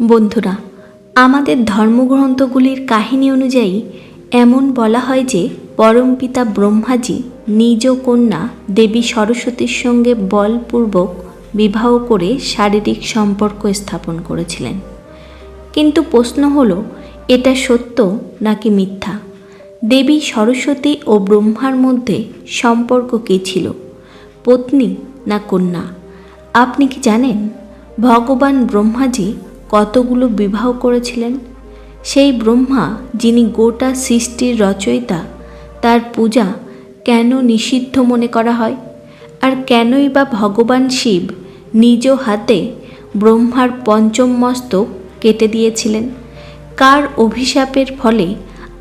বন্ধুরা, আমাদের ধর্মগ্রন্থগুলির কাহিনী অনুযায়ী এমন বলা হয় যে পরমপিতা ব্রহ্মাজি নিজ কন্যা দেবী সরস্বতীর সঙ্গে বলপূর্বক বিবাহ করে শারীরিক সম্পর্ক স্থাপন করেছিলেন। কিন্তু প্রশ্ন হল, এটা সত্য নাকি মিথ্যা? দেবী সরস্বতী ও ব্রহ্মার মধ্যে সম্পর্ক কী ছিল, পত্নী না কন্যা? আপনি কি জানেন? ভগবান ব্রহ্মাজি কতগুলো বিবাহ করেছিলেন? সেই ব্রহ্মা, যিনি গোটা সৃষ্টির রচয়িতা, তার পূজা কেন নিষিদ্ধ মনে করা হয়? আর কেনই বা ভগবান শিব নিজ হাতে ব্রহ্মার পঞ্চম মস্তক কেটে দিয়েছিলেন? কার অভিশাপের ফলে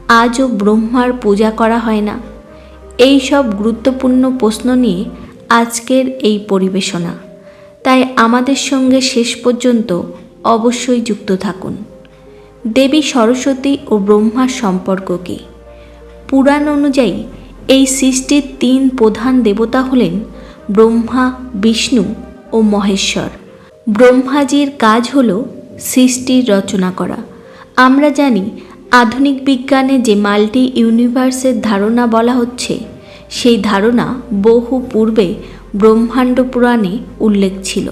আজও ব্রহ্মার পূজা করা হয় না? এই সব গুরুত্বপূর্ণ প্রশ্ন নিয়ে আজকের এই পরিবেশনা। তাই আমাদের সঙ্গে শেষ পর্যন্ত অবশ্যই যুক্ত থাকুন। দেবী সরস্বতী ও ব্রহ্মার সম্পর্ক কী? পুরাণ অনুযায়ী এই সৃষ্টির তিন প্রধান দেবতা হলেন ব্রহ্মা, বিষ্ণু ও মহেশ্বর। ব্রহ্মাজির কাজ হল সৃষ্টির রচনা করা। আমরা জানি আধুনিক বিজ্ঞানে যে মাল্টি ইউনিভার্সের ধারণা বলা হচ্ছে, সেই ধারণা বহু পূর্বে ব্রহ্মাণ্ড পুরাণে উল্লেখ ছিল।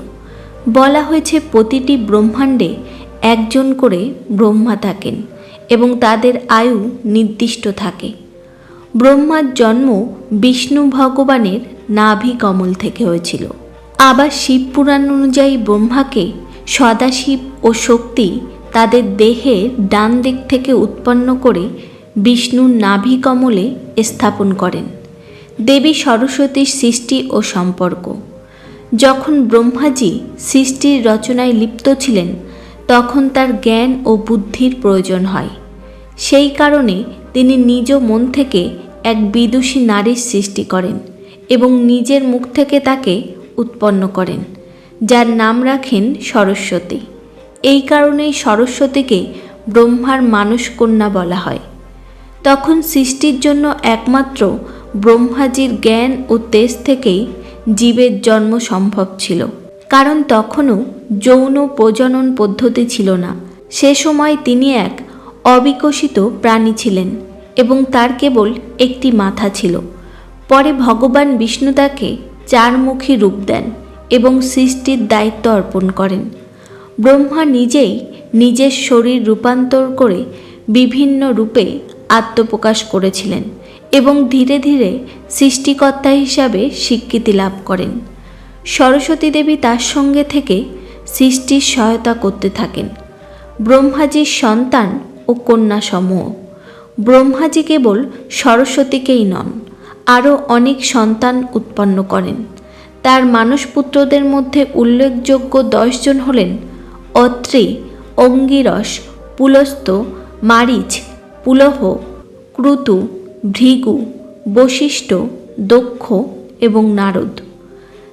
বলা হয়েছে প্রতিটি ব্রহ্মাণ্ডে একজন করে ব্রহ্মা থাকেন এবং তাদের আয়ু নির্দিষ্ট থাকে। ব্রহ্মার জন্ম বিষ্ণু ভগবানের নাভি কমল থেকে হয়েছিল। আবার শিব পুরাণ অনুযায়ী ব্রহ্মাকে সদাশিব ও শক্তি তাদের দেহের ডান দিক থেকে উৎপন্ন করে বিষ্ণুর নাভি কমলে স্থাপন করেন। দেবী সরস্বতীর সৃষ্টি ও সম্পর্ক। যখন ব্রহ্মাজি সৃষ্টির রচনায় লিপ্ত ছিলেন, তখন তার জ্ঞান ও বুদ্ধির প্রয়োজন হয়। সেই কারণে তিনি নিজ মন থেকে এক বিদুষী নারীর সৃষ্টি করেন এবং নিজের মুখ থেকে তাকে উৎপন্ন করেন, যার নাম রাখেন সরস্বতী। এই কারণেই সরস্বতীকে ব্রহ্মার মানস কন্যা বলা হয়। তখন সৃষ্টির জন্য একমাত্র ব্রহ্মাজির জ্ঞান ও তেজ থেকেই জীবের জন্ম সম্ভব ছিল। কারণ তখনও যৌন প্রজনন পদ্ধতি ছিল না। সে সময় তিনি এক অবিকশিত প্রাণী ছিলেন এবং তার কেবল একটি মাথা ছিল। পরে ভগবান বিষ্ণু তাকে চারমুখী রূপ দেন এবং সৃষ্টির দায়িত্ব অর্পণ করেন। ব্রহ্মা নিজেই নিজের শরীর রূপান্তর করে বিভিন্ন রূপে আত্মপ্রকাশ করেছিলেন। এবং ধীরে ধীরে সৃষ্টিকর্তা হিসাবে স্বীকৃতি লাভ করেন। সরস্বতী দেবী তার সঙ্গে থেকে সৃষ্টির সহায়তা করতে থাকেন। ব্রহ্মাজির সন্তান ও কন্যা সমূহ ব্রহ্মাজি কেবল সরস্বতীকেই নন, আরও অনেক সন্তান উৎপন্ন করেন। তার মানসপুত্রদের মধ্যে উল্লেখযোগ্য দশজন হলেন অত্রি, অঙ্গিরস, পুলস্ত, মারিচ, পুলহ, ক্রুতু ভৃগু, বশিষ্ঠ, দক্ষ এবং নারদ।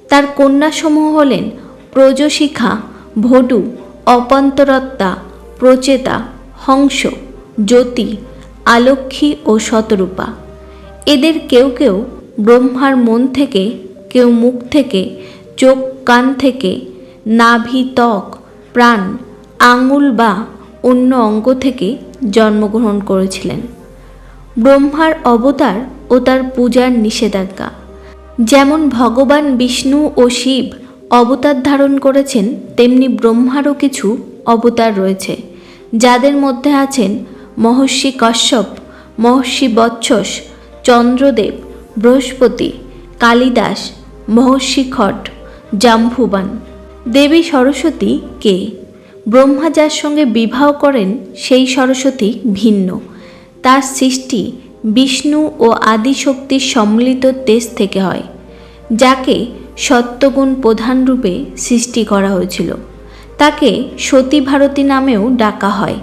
তার কন্যাসমূহ হলেন প্রজশিখা ভডু অপান্তরত্তা, প্রচেতা, হংস, জ্যোতি, আলক্ষী ও শতরূপা। এদের কেউ কেউ ব্রহ্মার মন থেকে, কেউ মুখ থেকে, চোখ কান থেকে, নাভি ত্বক, প্রাণ, আঙুল বা অন্য অঙ্গ থেকে জন্মগ্রহণ করেছিলেন। ব্রহ্মার অবতার ও তার পূজার নিষেধাজ্ঞা। যেমন ভগবান বিষ্ণু ও শিব অবতার ধারণ করেছেন, তেমনি ব্রহ্মারও কিছু অবতার রয়েছে, যাদের মধ্যে আছেন মহর্ষি কশ্যপ, মহর্ষি বৎসস, চন্দ্রদেব, বৃহস্পতি, কালিদাস, মহর্ষি খট, জাম্ভুবান। দেবী সরস্বতী কে? ব্রহ্মা যার সঙ্গে বিবাহ করেন, সেই সরস্বতী ভিন্ন। তার সৃষ্টি বিষ্ণু ও আদিশক্তির সম্মিলিত তেজ থেকে হয়, যাকে সত্যগুণ প্রধান রূপে সৃষ্টি করা হয়েছিল। তাকে সতী ভারতী নামেও ডাকা হয়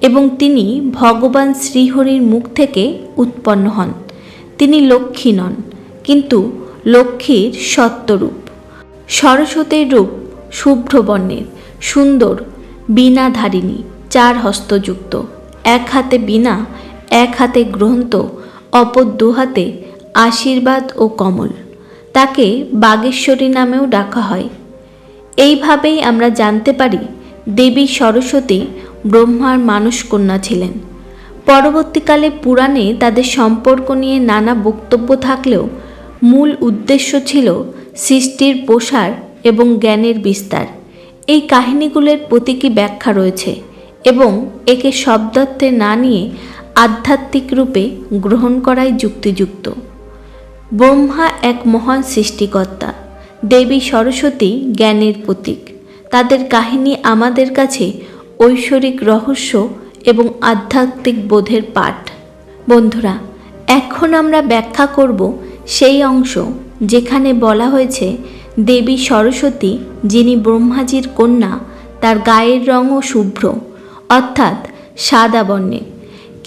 এবং তিনি ভগবান শ্রীহরির মুখ থেকে উৎপন্ন হন। তিনি লক্ষ্মী নন, কিন্তু লক্ষ্মীর সত্যরূপ। সরস্বতীর রূপ শুভ্র বর্ণের, সুন্দর, বীণাধারিণী, চার হস্তযুক্ত। এক হাতে বীণা এক হাতে গ্রন্থ, অপর দু হাতে আশীর্বাদ ও কমল। তাকে বাগেশ্বরী নামেও ডাকা হয়। এইভাবেই আমরা জানতে পারি দেবী সরস্বতী ব্রহ্মার মানসকন্যা ছিলেন। পরবর্তীকালে পুরাণে তাদের সম্পর্ক নিয়ে নানা বক্তব্য থাকলেও মূল উদ্দেশ্য ছিল সৃষ্টির প্রসার এবং জ্ঞানের বিস্তার। এই কাহিনীগুলোর প্রতীকী ব্যাখ্যা রয়েছে এবং একে শব্দার্থে না নিয়ে আধ্যাত্মিক রূপে গ্রহণ করাই যুক্তিযুক্ত। ব্রহ্মা এক মহান সৃষ্টিকর্তা। দেবী সরস্বতী জ্ঞানের প্রতীক। তাদের কাহিনী আমাদের কাছে ঐশ্বরিক রহস্য এবং আধ্যাত্মিক বোধের পাঠ। বন্ধুরা, এখন আমরা ব্যাখ্যা করব সেই অংশ যেখানে বলা হয়েছে, দেবী সরস্বতী, যিনি ব্রহ্মাজির কন্যা, তার গায়ের রঙও শুভ্র, অর্থাৎ সাদা বর্ণের।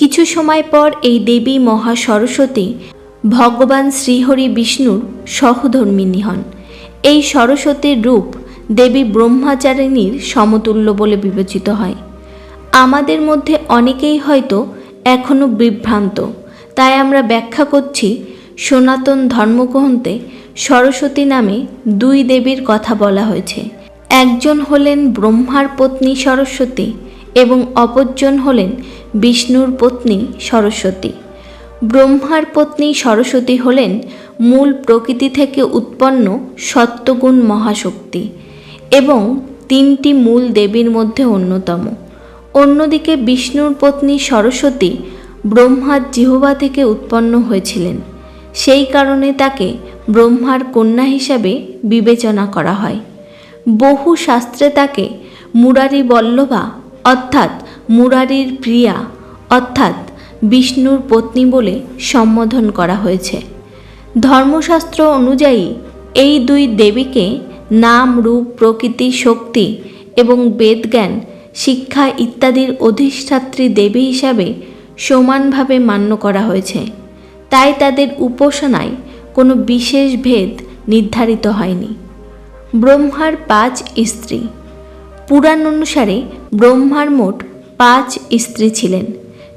কিছু সময় পর এই দেবী মহা সরস্বতী ভগবান শ্রীহরি বিষ্ণুর সহধর্মিনী হন। এই সরস্বতীর রূপ দেবী ব্রহ্মাচারিণীর সমতুল্য বলে বিবেচিত হয়। আমাদের মধ্যে অনেকেই হয়তো এখনও বিভ্রান্ত। তাই আমরা ব্যাখ্যা করছি, সনাতন ধর্মগ্রন্থে সরস্বতী নামে দুই দেবীর কথা বলা হয়েছে। একজন হলেন ব্রহ্মার পত্নী সরস্বতী এবং অপরজন হলেন বিষ্ণুর পত্নী সরস্বতী। ব্রহ্মার পত্নী সরস্বতী হলেন মূল প্রকৃতি থেকে উৎপন্ন সত্যগুণ মহাশক্তি এবং তিনটি মূল দেবীর মধ্যে অন্যতম। অন্যদিকে বিষ্ণুর পত্নী সরস্বতী ব্রহ্মার জিহবা থেকে উৎপন্ন হয়েছিলেন। সেই কারণে তাকে ব্রহ্মার কন্যা হিসাবে বিবেচনা করা হয়। বহু শাস্ত্রে তাকে মুরারি বল্লভা অর্থাৎ মুরারির প্রিয়া, অর্থাৎ বিষ্ণুর পত্নী বলে সম্বোধন করা হয়েছে। ধর্মশাস্ত্র অনুযায়ী এই দুই দেবীকে নাম, রূপ, প্রকৃতি, শক্তি এবং বেদজ্ঞান, শিক্ষা ইত্যাদির অধিষ্ঠাত্রী দেবী হিসাবে সমানভাবে মান্য করা হয়েছে। তাই তাদের উপাসনায় কোনো বিশেষ ভেদ নির্ধারিত হয়নি। ব্রহ্মার পাঁচ স্ত্রী। পুরাণ অনুসারে ব্রহ্মার মোট পাঁচ স্ত্রী ছিলেন,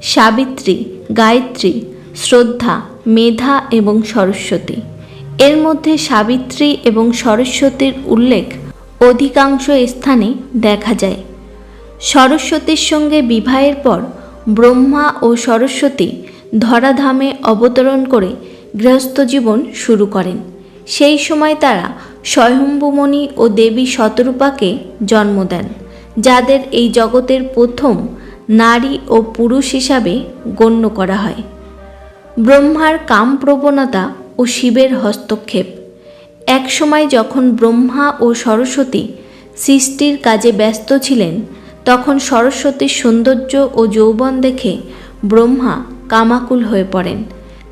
সাবিত্রী, গায়ত্রী, শ্রদ্ধা, মেধা এবং সরস্বতী। এর মধ্যে সাবিত্রী এবং সরস্বতীর উল্লেখ অধিকাংশ স্থানে দেখা যায়। সরস্বতীর সঙ্গে বিবাহের পর ব্রহ্মা ও সরস্বতী ধরাধামে অবতরণ করে গৃহস্থ জীবন শুরু করেন। সেই সময় তারা স্বয়ম্ভুমণি ও দেবী শতরূপাকে জন্ম দেন। যাদের এই জগতের প্রথম নারী ও পুরুষ হিসাবে গণ্য করা হয়। ব্রহ্মার কাম প্রবণতা ও শিবের হস্তক্ষেপ। একসময় যখন ব্রহ্মা ও সরস্বতী সৃষ্টির কাজে ব্যস্ত ছিলেন, তখন সরস্বতীর সৌন্দর্য ও যৌবন দেখে ব্রহ্মা কামাকুল হয়ে পড়েন।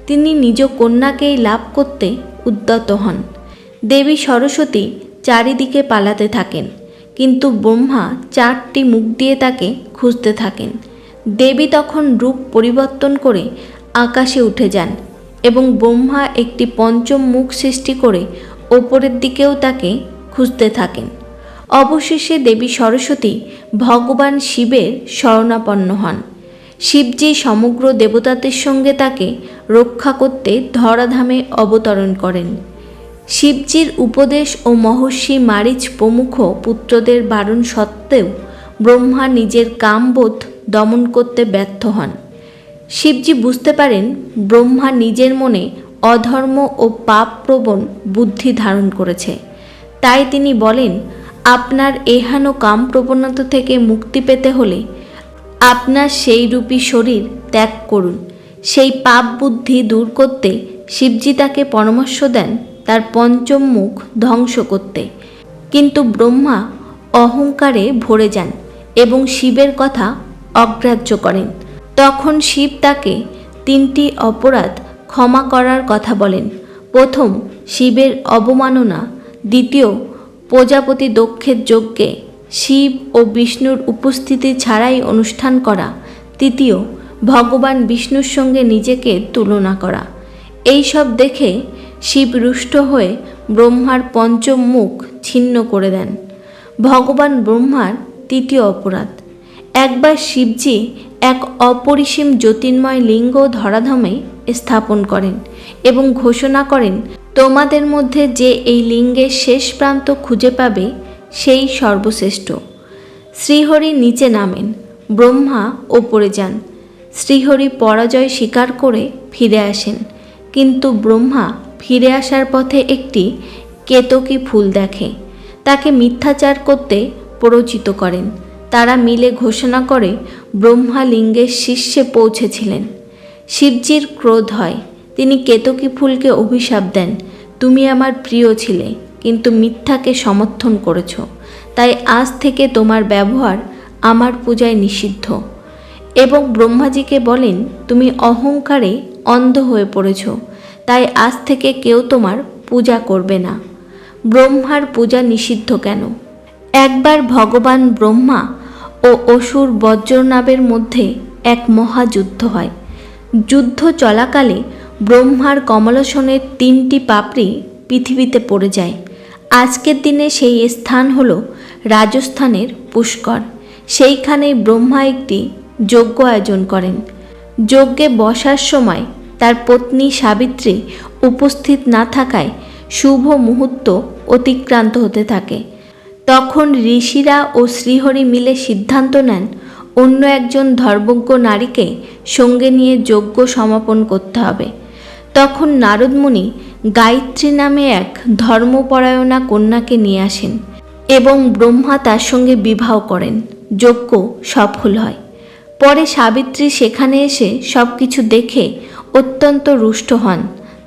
তিনি নিজ কন্যাকেই লাভ করতে উদ্যত হন। দেবী সরস্বতী চারিদিকে পালাতে থাকেন। কিন্তু ব্রহ্মা চারটি মুখ দিয়ে তাকে খুঁজতে থাকেন। দেবী তখন রূপ পরিবর্তন করে আকাশে উঠে যান এবং ব্রহ্মা একটি পঞ্চম মুখ সৃষ্টি করে ওপরের দিকেও তাকে খুঁজতে থাকেন। অবশেষে দেবী সরস্বতী ভগবান শিবের শরণাপন্ন হন। শিবজি সমগ্র দেবতাদের সঙ্গে তাকে রক্ষা করতে ধরাধামে অবতরণ করেন। শিবজির উপদেশ ও মহর্ষি মারিচ প্রমুখ পুত্রদের বারণ সত্ত্বেও ব্রহ্মা নিজের কামবোধ দমন করতে ব্যর্থ হন। শিবজি বুঝতে পারেন, ব্রহ্মা নিজের মনে অধর্ম ও পাপ প্রবণ বুদ্ধি ধারণ করেছে। তাই তিনি বলেন, আপনার এহানো কাম প্রবণতা থেকে মুক্তি পেতে হলে আপনার সেই রূপী শরীর ত্যাগ করুন। সেই পাপ বুদ্ধি দূর করতে শিবজি তাকে পরামর্শ দেন তার পঞ্চম মুখ ধ্বংস করতে। কিন্তু ব্রহ্মা অহংকারে ভরে যান এবং শিবের কথা অগ্রাহ্য করেন। তখন শিব তাকে তিনটি অপরাধ ক্ষমা করার কথা বলেন। প্রথম, শিবের অবমাননা। দ্বিতীয়, প্রজাপতি দক্ষের যজ্ঞে শিব ও বিষ্ণুর উপস্থিতি ছাড়াই অনুষ্ঠান করা। তৃতীয়, ভগবান বিষ্ণুর সঙ্গে নিজেকে তুলনা করা। এই সব দেখে শিব রুষ্ট হয়ে ব্রহ্মার পঞ্চম মুখ ছিন্ন করে দেন। ভগবান ব্রহ্মার তৃতীয় অপরাধ। একবার শিবজি এক অপরিসীম জ্যোতির্ময় লিঙ্গ ধরাধামে স্থাপন করেন এবং ঘোষণা করেন, তোমাদের মধ্যে যে এই লিঙ্গের শেষ প্রান্ত খুঁজে পাবে, সেই সর্বশ্রেষ্ঠ। শ্রীহরি নিচে নামেন, ব্রহ্মা ওপরে যান। শ্রীহরি পরাজয় স্বীকার করে ফিরে আসেন। কিন্তু ব্রহ্মা ফিরে আসার পথে একটি কেতকী ফুল দেখে। তাকে মিথ্যাচার করতে প্ররোচিত করেন। তারা মিলে ঘোষণা করে ব্রহ্মা লিঙ্গের শীর্ষে পৌঁছেছিলেন। শিবজির ক্রোধ হয়। তিনি কেতকী ফুলকে অভিশাপ দেন, তুমি আমার প্রিয় ছিলে, কিন্তু মিথ্যাকে সমর্থন করেছ। তাই আজ থেকে তোমার ব্যবহার আমার পূজায় নিষিদ্ধ। এবং ব্রহ্মাজিকে বলেন, তুমি অহংকারে অন্ধ হয়ে পড়েছ। তাই আজ থেকে কেউ তোমার পূজা করবে না। ব্রহ্মার পূজা নিষিদ্ধ কেন? একবার ভগবান ব্রহ্মা ও অসুর বজ্রনাবের মধ্যে এক মহাযুদ্ধ হয়। যুদ্ধ চলাকালে ব্রহ্মার কমলসনের তিনটি পাপড়ি পৃথিবীতে পড়ে যায়। আজকের দিনে সেই স্থান হল রাজস্থানের পুষ্কর। সেইখানেই ব্রহ্মা একটি যজ্ঞ আয়োজন করেন। যজ্ঞে বসার সময় তার পত্নী সাবিত্রী উপস্থিত না থাকায় শুভ মুহূর্ত অতিক্রান্ত হতে থাকে। তখন ঋষিরা ও শ্রীহরি মিলে সিদ্ধান্ত নেন, অন্য একজন ধর্মজ্ঞ নারীকে সঙ্গে নিয়ে যজ্ঞ সমাপন করতে হবে। তখন নারদমুনি গায়ত্রী নামে এক ধর্মপরায়ণা কন্যাকে নিয়ে আসেন এবং ব্রহ্মা তার সঙ্গে বিবাহ করেন, যজ্ঞ সফল হয়। পরে সাবিত্রী সেখানে এসে সব কিছু দেখে অত্যন্ত রুষ্ট হন।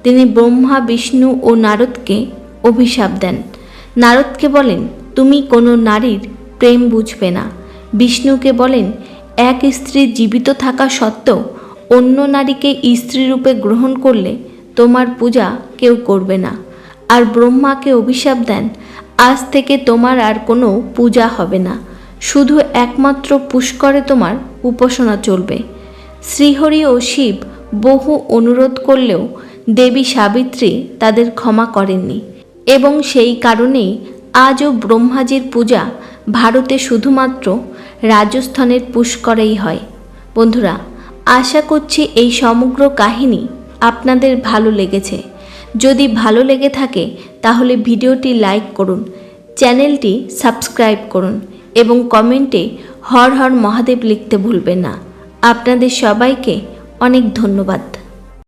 তিনি ব্রহ্মা, বিষ্ণু ও নারদকে অভিশাপ দেন। নারদকে বলেন, তুমি কোনো নারীর প্রেম বুঝবে না। বিষ্ণুকে বলেন, এক স্ত্রী জীবিত থাকা সত্ত্বেও অন্য নারীকে স্ত্রী রূপে গ্রহণ করলে তোমার পূজা কেউ করবে না। আর ব্রহ্মাকে অভিশাপ দেন, আজ থেকে তোমার আর কোনো পূজা হবে না। শুধু একমাত্র পুষ্করে তোমার উপাসনা চলবে। শ্রীহরি ও শিব বহু অনুরোধ করলেও দেবী সাবিত্রী তাদের ক্ষমা করেননি এবং সেই কারণেই আজও ব্রহ্মাজির পূজা ভারতে শুধুমাত্র রাজস্থানের পুষ্করেই হয়। বন্ধুরা, আশা করছি এই সমগ্র কাহিনী আপনাদের ভালো লেগেছে। যদি ভালো লেগে থাকে, তাহলে ভিডিওটি লাইক করুন, চ্যানেলটি সাবস্ক্রাইব করুন এবং কমেন্টে হর হর মহাদেব লিখতে ভুলবেন না। আপনাদের সবাইকে অনেক ধন্যবাদ।